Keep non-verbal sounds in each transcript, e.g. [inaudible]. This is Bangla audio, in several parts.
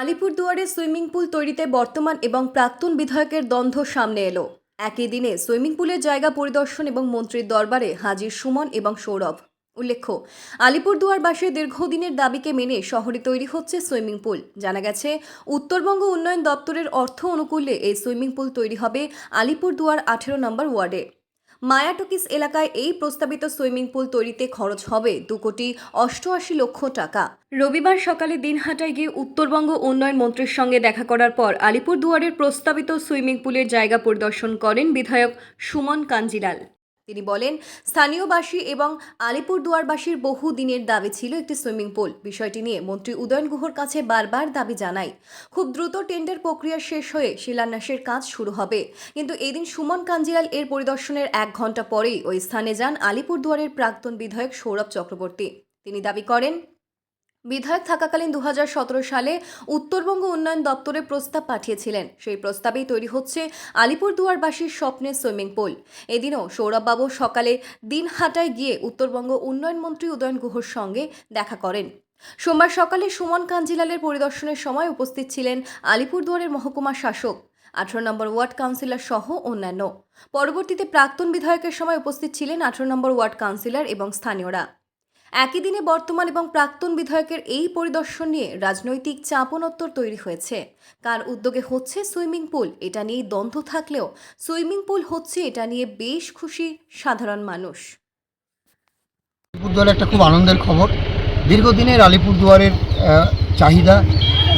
আলিপুরদুয়ারে সুইমিং পুল তৈরিতে বর্তমান এবং প্রাক্তন বিধায়কের দ্বন্দ্ব সামনে এলো। একই দিনে সুইমিং পুলের জায়গা পরিদর্শন এবং মন্ত্রীর দরবারে হাজির সুমন এবং সৌরভ। উল্লেখ্য আলিপুরদুয়ারবাসীর দীর্ঘদিনের দাবিকে মেনে শহরে তৈরি হচ্ছে সুইমিং পুল। জানা গেছে, উত্তরবঙ্গ উন্নয়ন দপ্তরের অর্থ অনুকূলে এই সুইমিং পুল তৈরি হবে আলিপুরদুয়ার আঠেরো নম্বর ওয়ার্ডে। মায়াটকিস এলাকায় এই প্রস্তাবিত সুইমিং পুল তৈরিতে খরচ হবে দু কোটি অষ্টআশি লক্ষ টাকা। রবিবার সকালে দিনহাটায় গিয়ে উত্তরবঙ্গ উন্নয়ন মন্ত্রীর সঙ্গে দেখা করার পর আলিপুর দুয়ারের প্রস্তাবিত সুইমিং পুলের জায়গা পরিদর্শন করেন বিধায়ক সুমন কাঞ্জিলাল। তিনি বলেন, স্থানীয়বাসী এবং আলিপুরদুয়ারবাসীর বহু দিনের দাবি ছিল একটি সুইমিং পুল। বিষয়টি নিয়ে মন্ত্রী উদয়ন গুহর কাছে বারবার দাবি জানাই। খুব দ্রুত টেন্ডার প্রক্রিয়া শেষ হয়ে শিলান্যাসের কাজ শুরু হবে। কিন্তু এদিন সুমন কাঞ্জিয়াল এর পরিদর্শনের এক ঘণ্টা পরেই ওই স্থানে যান আলিপুরদুয়ারের প্রাক্তন বিধায়ক সৌরভ চক্রবর্তী। তিনি দাবি করেন বিধায়ক থাকাকালীন দু হাজার সতেরো সালে উত্তরবঙ্গ উন্নয়ন দপ্তরে প্রস্তাব পাঠিয়েছিলেন। সেই প্রস্তাবেই তৈরি হচ্ছে আলিপুরদুয়ারবাসীর স্বপ্নের সুইমিং পুল। এদিনও সৌরভবাবু সকালে দিনহাটায় গিয়ে উত্তরবঙ্গ উন্নয়ন মন্ত্রী উদয়ন গুহর সঙ্গে দেখা করেন। সোমবার সকালে সুমন কাঞ্জিলালের পরিদর্শনের সময় উপস্থিত ছিলেন আলিপুরদুয়ারের মহকুমা শাসক, আঠারো নম্বর ওয়ার্ড কাউন্সিলর সহ অন্যান্য। পরবর্তীতে প্রাক্তন বিধায়কের সময় উপস্থিত ছিলেন আঠারো নম্বর ওয়ার্ড কাউন্সিলর এবং স্থানীয়রা। একই দিনে বর্তমান এবং প্রাক্তন বিধায়কের এই পরিদর্শন নিয়ে রাজনৈতিক চাপনোত্তর তৈরি হয়েছে। কার উদ্যোগে হচ্ছে সুইমিং পুল, এটা নিয়ে দ্বন্দ্ব থাকলেও সুইমিং পুল হচ্ছে এটা নিয়ে বেশ খুশি সাধারণ মানুষ। আলিপুরদুয়ারে একটা খুব আনন্দের খবর। দীর্ঘদিনের আলিপুরদুয়ারের চাহিদা,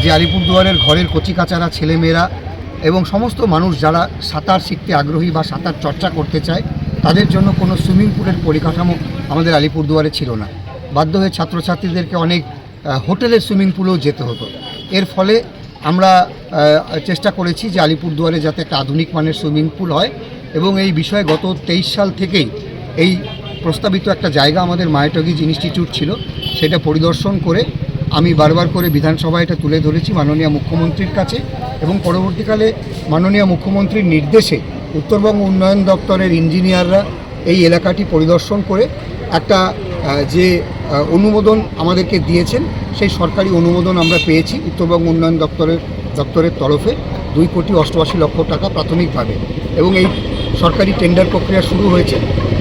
যে আলিপুরদুয়ারের ঘরের কচিকাচারা ছেলেমেয়েরা এবং সমস্ত মানুষ যারা সাঁতার শিখতে আগ্রহী বা সাঁতার চর্চা করতে চায়, তাদের জন্য কোনো সুইমিং পুলের পরিকাঠামো আমাদের আলিপুরদুয়ারে ছিল না। বাধ্য হয়ে ছাত্রছাত্রীদেরকে অনেক হোটেলের সুইমিং পুলেও যেতে হতো। এর ফলে আমরা চেষ্টা করেছি যে আলিপুরদুয়ারে যাতে একটা আধুনিক মানের সুইমিং পুল হয় এবং এই বিষয়ে গত তেইশ সাল থেকেই এই প্রস্তাবিত একটা জায়গা আমাদের মায়াটগিজ ইনস্টিটিউট ছিল, সেটা পরিদর্শন করে আমি বারবার করে বিধানসভায় এটা তুলে ধরেছি মাননীয় মুখ্যমন্ত্রীর কাছে এবং পরবর্তীকালে মাননীয় মুখ্যমন্ত্রীর নির্দেশে উত্তরবঙ্গ উন্নয়ন দপ্তরের ইঞ্জিনিয়াররা এই এলাকাটি পরিদর্শন করে একটা যে অনুমোদন আমাদেরকে দিয়েছেন, সেই সরকারি অনুমোদন আমরা পেয়েছি উত্তরবঙ্গ উন্নয়ন দপ্তরের দপ্তরের তরফে দুই কোটি অষ্টআশি লক্ষ টাকা প্রাথমিকভাবে এবং এই সরকারি টেন্ডার প্রক্রিয়া শুরু হয়েছে।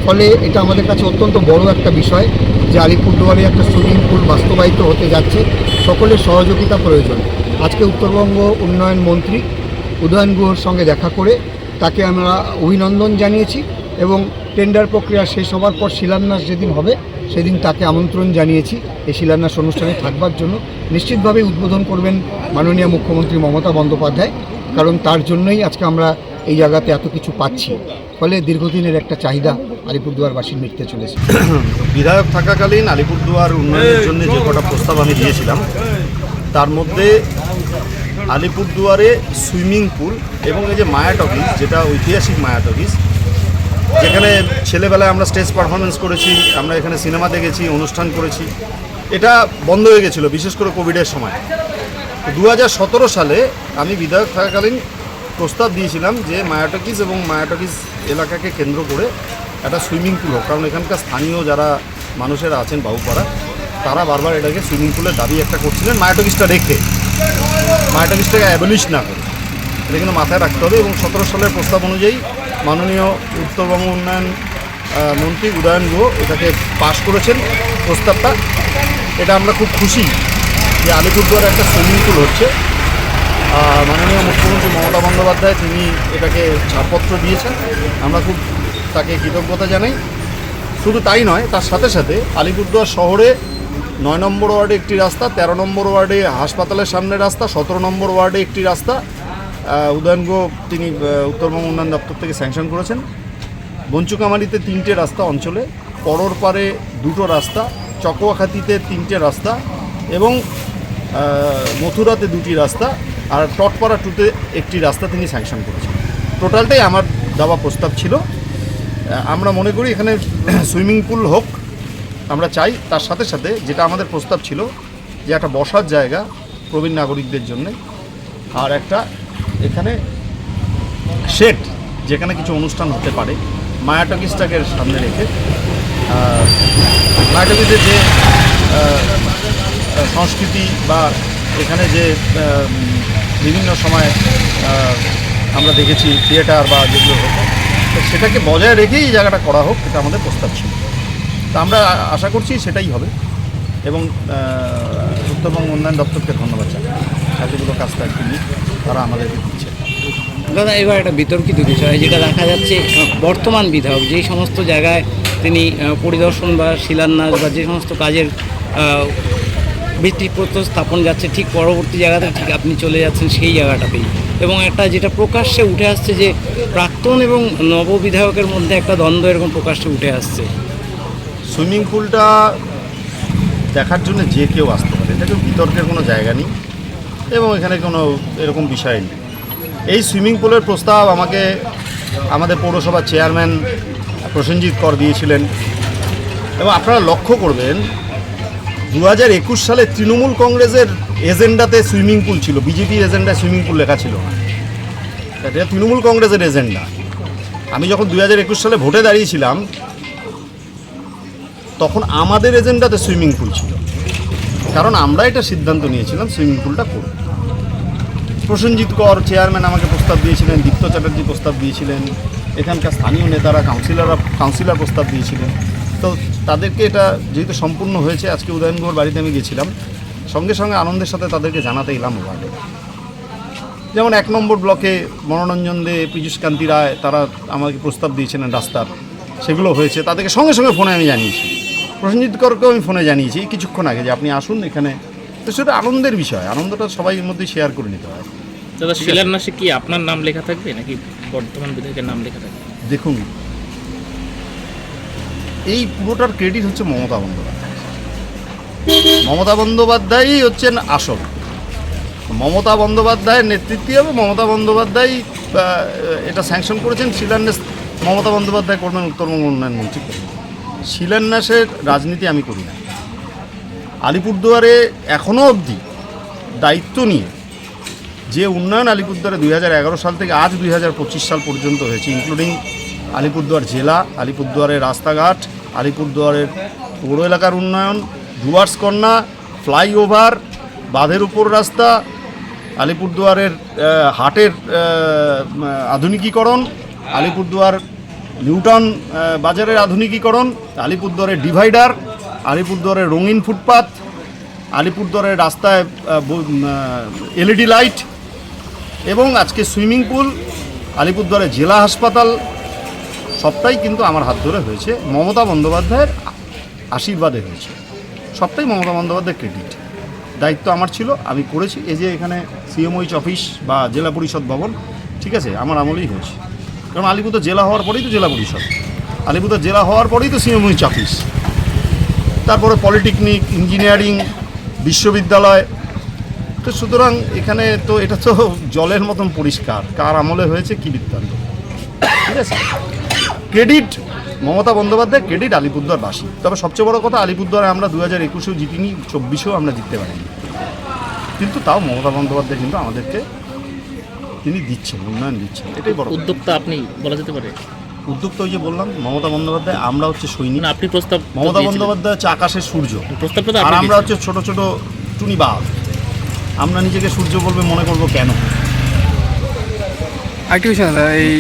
ফলে এটা আমাদের কাছে অত্যন্ত বড় একটা বিষয় যে আলিপুরদুয়ারে একটা সুইমিং পুল বাস্তবায়িত হতে যাচ্ছে, সকলের সহযোগিতা প্রয়োজন। আজকে উত্তরবঙ্গ উন্নয়ন মন্ত্রী উদয়ন গুহর সঙ্গে দেখা করে তাকে আমরা অভিনন্দন জানিয়েছি। এবং টেন্ডার প্রক্রিয়া শেষ হওয়ার পর শিলান্যাস যেদিন হবে, সেদিন তাকে আমন্ত্রণ জানিয়েছি। এই শিলান্যাস অনুষ্ঠানে থাকবার জন্য নিশ্চিতভাবে উদ্বোধন করবেন মাননীয় মুখ্যমন্ত্রী মমতা বন্দ্যোপাধ্যায়, কারণ তার জন্যই আজকে আমরা এই জায়গাতে এত কিছু পাচ্ছি। ফলে দীর্ঘদিনের একটা চাহিদা আলিপুরদুয়ারবাসীর মিটতে চলেছে। বিধায়ক থাকাকালীন আলিপুরদুয়ার উন্নয়নের জন্য যে কটা প্রস্তাব আমি দিয়েছিলাম, তার মধ্যে আলিপুরদুয়ারে সুইমিং পুল এবং এই যে মায়া টকিজ যেটা ঐতিহাসিক মায়া টকিজ যেখানে ছেলেবেলায় আমরা স্টেজ পারফরমেন্স করেছি, আমরা এখানে সিনেমা দেখেছি, অনুষ্ঠান করেছি। এটা বন্ধ হয়ে গেছিল, বিশেষ করে কোভিডের সময়। দু হাজার সতেরো সালে আমি বিধায়ক থাকাকালীন প্রস্তাব দিয়েছিলাম যে মায়াটকিজ এবং মায়াটকিজ এলাকাকে কেন্দ্র করে একটা সুইমিং পুল হোক, কারণ এখানকার স্থানীয় যারা মানুষেরা আছেন বাবুপাড়া তারা বারবার এটাকে সুইমিং পুলের দাবি একটা করছিলেন মায়াটকিজটা রেখে। মায়াটকিজটাকে অ্যাবলিশ না করে। এটা কিন্তু মাথায় রাখতে হবে এবং সতেরো সালের প্রস্তাব অনুযায়ী মাননীয় উত্তরবঙ্গ উন্নয়ন মন্ত্রী উদয়ন গুহ এটাকে পাশ করেছেন প্রস্তাবটা। এটা আমরা খুব খুশি যে আলিপুরদুয়ারে একটা সুইমিং পুল হচ্ছে। মাননীয় মুখ্যমন্ত্রী মমতা বন্দ্যোপাধ্যায় তিনি এটাকে ছাড়পত্র দিয়েছেন। আমরা খুব তাকে কৃতজ্ঞতা জানাই। শুধু তাই নয়, তার সাথে সাথে আলিপুরদুয়ার শহরে নয় নম্বর ওয়ার্ডে একটি রাস্তা, তেরো নম্বর ওয়ার্ডে হাসপাতালের সামনে রাস্তা, সতেরো নম্বর ওয়ার্ডে একটি রাস্তা উদয়ন গো, তিনি উত্তরবঙ্গ উন্নয়ন দপ্তর থেকে স্যাংশন করেছেন। বঞ্চুকামারিতে তিনটে রাস্তা অঞ্চলে, পরর পারে দুটো রাস্তা, চকোয়াখাতিতে তিনটে রাস্তা এবং মথুরাতে দুটি রাস্তা আর টটপাড়া টুতে একটি রাস্তা তিনি স্যাংশন করেছেন। টোটালটাই আমার দেওয়া প্রস্তাব ছিল। আমরা মনে করি এখানে [clears throat] সুইমিং পুল হোক, আমরা চাই তার সাথে সাথে যেটা আমাদের প্রস্তাব ছিল যে একটা বসার জায়গা প্রবীণ নাগরিকদের জন্য আর একটা এখানে শেড, যেখানে কিছু অনুষ্ঠান হতে পারে মায়াটকিসটাকে সামনে রেখে। মায়াটকিসের যে সংস্কৃতি বা এখানে যে বিভিন্ন সময় আমরা দেখেছি থিয়েটার বা যেগুলো হতো তো সেটাকে বজায় রেখেই এই জায়গাটা করা হোক, এটা আমাদের প্রস্তাব ছিল। তা আমরা আশা করছি সেটাই হবে। এবং উত্তরবঙ্গ উন্নয়ন দপ্তরকে ধন্যবাদ জানাই। এতগুলো কাজটা একটু নিয়ে তারা আমাদেরকে দিচ্ছে। দাদা এবার একটা বিতর্কিত বিষয় যেটা দেখা যাচ্ছে বর্তমান বিধায়ক যেই সমস্ত জায়গায় তিনি পরিদর্শন বা শিলান্যাস বা যে সমস্ত কাজের আহ, ভিত্তিপ্রস্তর স্থাপন যাচ্ছে ঠিক পরবর্তী জায়গাতে ঠিক আপনি চলে যাচ্ছেন সেই জায়গাটাতেই। এবং একটা যেটা প্রকাশ্যে উঠে আসছে যে প্রাক্তন এবং নববিধায়কের মধ্যে একটা দ্বন্দ্ব এরকম প্রকাশ্যে উঠে আসছে। সুইমিং পুলটা দেখার জন্য যে কেউ আসতে পারে এটা কেউ বিতর্কের কোনো জায়গা নেই। এবং এখানে কোনো এরকম বিষয় নেই। এই সুইমিং পুলের প্রস্তাব আমাকে আমাদের পৌরসভার চেয়ারম্যান প্রসেনজিৎ কর দিয়েছিলেন। এবং আপনারা লক্ষ্য করবেন দু হাজার একুশ সালে তৃণমূল কংগ্রেসের এজেন্ডাতে সুইমিং পুল ছিল, বিজেপির এজেন্ডায় সুইমিং পুল লেখা ছিল। এটা তৃণমূল কংগ্রেসের এজেন্ডা। আমি যখন দু হাজার একুশ সালে ভোটে দাঁড়িয়েছিলাম, তখন আমাদের এজেন্ডাতে সুইমিং পুল ছিল। কারণ আমরা এটা সিদ্ধান্ত নিয়েছিলাম, সুইমিং পুলটা করব। প্রসেনজিৎ কর চেয়ারম্যান আমাকে প্রস্তাব দিয়েছিলেন, দীপ্ত চ্যাটার্জি প্রস্তাব দিয়েছিলেন, এখানকার স্থানীয় নেতারা কাউন্সিলররা কাউন্সিলর প্রস্তাব দিয়েছিলেন। তো তাদেরকে এটা যেহেতু সম্পূর্ণ হয়েছে, আজকে উদয়নগর বাড়িতে আমি গেছিলাম, সঙ্গে সঙ্গে আনন্দের সাথে তাদেরকে জানাতে এলাম ওয়ার্ডে যেমন এক নম্বর ব্লকে মনোরঞ্জন দে, পীযুষ কান্তি রায়, তারা আমাকে প্রস্তাব দিয়েছিলেন রাস্তার, সেগুলো হয়েছে। তাদেরকে সঙ্গে সঙ্গে ফোনে আমি জানিয়েছি। প্রসেনজিৎ করকেও আমি ফোনে জানিয়েছি কিছুক্ষণ আগে যে আপনি আসুন এখানে। তো সেটা আনন্দের বিষয় আনন্দটা সবাই মধ্যে শেয়ার করে নিতে হয়। দাদা শিলান্যাসে কি আপনার নাম লেখা থাকবে নাকি বর্তমান বিধায়কের নাম লেখা থাকবে? দেখুন এই পুরোটার ক্রেডিট হচ্ছে মমতা বন্দ্যোপাধ্যায় মমতা বন্দ্যোপাধ্যায়ই হচ্ছেন আসল। মমতা বন্দ্যোপাধ্যায়ের নেতৃত্বে হবে মমতা বন্দ্যোপাধ্যায় এটা স্যাংশন করেছেন শিলান্যাস মমতা বন্দ্যোপাধ্যায় করবেন উত্তরবঙ্গ উন্নয়ন মন্ত্রী। করবেন শিলান্যাসের রাজনীতি আমি করি না। আলিপুরদুয়ারে এখনও অবধি দায়িত্ব নিয়ে যে উন্নয়ন আলিপুরদুয়ারে দুই হাজার এগারো সাল থেকে আজ দুই হাজার পঁচিশ সাল পর্যন্ত হয়েছে ইনক্লুডিং আলিপুরদুয়ার জেলা, আলিপুরদুয়ারের রাস্তাঘাট, আলিপুরদুয়ারের পৌর এলাকার উন্নয়ন, ডুয়ার্স কন্যা, ফ্লাইওভার, বাঁধের উপর রাস্তা, আলিপুরদুয়ারের হাটের আধুনিকীকরণ, আলিপুরদুয়ার নিউটাউন আহ, বাজারের আধুনিকীকরণ আলিপুরদুয়ারের ডিভাইডার আলিপুরদুয়ারের রঙিন ফুটপাথ আলিপুরদুয়ারের রাস্তায় এলইডি লাইট এবং আজকে সুইমিং পুল আলিপুরদুয়ারের জেলা হাসপাতাল সবটাই কিন্তু আমার হাত ধরে হয়েছে। মমতা বন্দ্যোপাধ্যায়ের আশীর্বাদে হয়েছে। সবটাই মমতা বন্দ্যোপাধ্যায়ের ক্রেডিট দায়িত্ব আমার ছিল আমি করেছি। এই যে এখানে সিএমওইচ অফিস বা জেলা পরিষদ ভবন ঠিক আছে আমার আমলেই হয়েছে। কারণ আলিপুরদুয়ার জেলা হওয়ার পরেই তো জেলা পরিষদ। আলিপুরদুয়ার জেলা হওয়ার পরেই তো সিএমওইচ অফিস তারপরে পলিটেকনিক, ইঞ্জিনিয়ারিং, বিশ্ববিদ্যালয়। তো সুতরাং এখানে তো এটা তো জলের মতন পরিষ্কার, কার আমলে হয়েছে কী বৃত্তান্ত। ঠিক আছে? ক্রেডিট, মমতা বন্দ্যোপাধ্যায় ক্রেডিট আলিপুরদুয়ারবাসী। তবে সবচেয়ে বড় কথা, আলিপুরদুয়ারে আমরা দু হাজার একুশেও জিতিনি, চব্বিশেও আমরা জিততে পারিনি। কিন্তু তাও মমতা বন্দ্যোপাধ্যায় কিন্তু আমাদেরকে তিনি দিচ্ছেন উন্নয়ন দিচ্ছেন এটাই বড় উদ্যোক্তা আপনি বলা যেতে পারে? উদ্যোক্তা ওই যে বললাম মমতা বন্দ্যোপাধ্যায় আমরা হচ্ছে সৈনিক। আপনি প্রস্তাব মমতা বন্দ্যোপাধ্যায় হচ্ছে আকাশের সূর্য। প্রস্তাবটা আর আমরা হচ্ছে ছোট ছোট টুনি বাঘ। আমরা নিজেকে সূর্য বলবে মনে করব কেন? আরেকটি বিষয় দাদা এই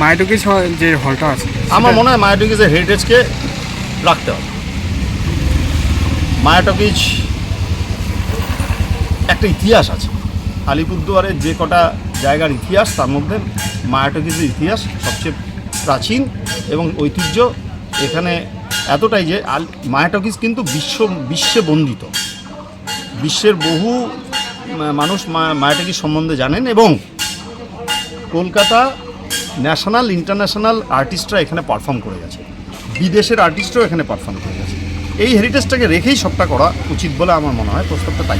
মায়াটুকি যে হলটা আছে আমার মনে হয় মায়াটকিজের হেরিটেজকে রাখতে হবে। মায়াটকিজ একটা ইতিহাস আছে। আলিপুরদুয়ারের যে কটা জায়গার ইতিহাস, তার মধ্যে মায়াটকিজের ইতিহাস সবচেয়ে প্রাচীন এবং ঐতিহ্য এখানে এতটাই যে আল মায়াটকিজ কিন্তু বিশ্ব, বিশ্বে বন্দিত। বিশ্বের বহু মানুষ মা- মায়াটকিজ সম্বন্ধে জানেন এবং কলকাতা ন্যাশনাল, ইন্টারন্যাশনাল আর্টিস্টরা এখানে পারফর্ম করে গেছে। বিদেশের আর্টিস্টরাও এখানে পারফর্ম করে গেছে। এই হেরিটেজটাকে রেখেই সবটা করা উচিত বলে আমার মনে হয়, প্রস্তাবটা তাই।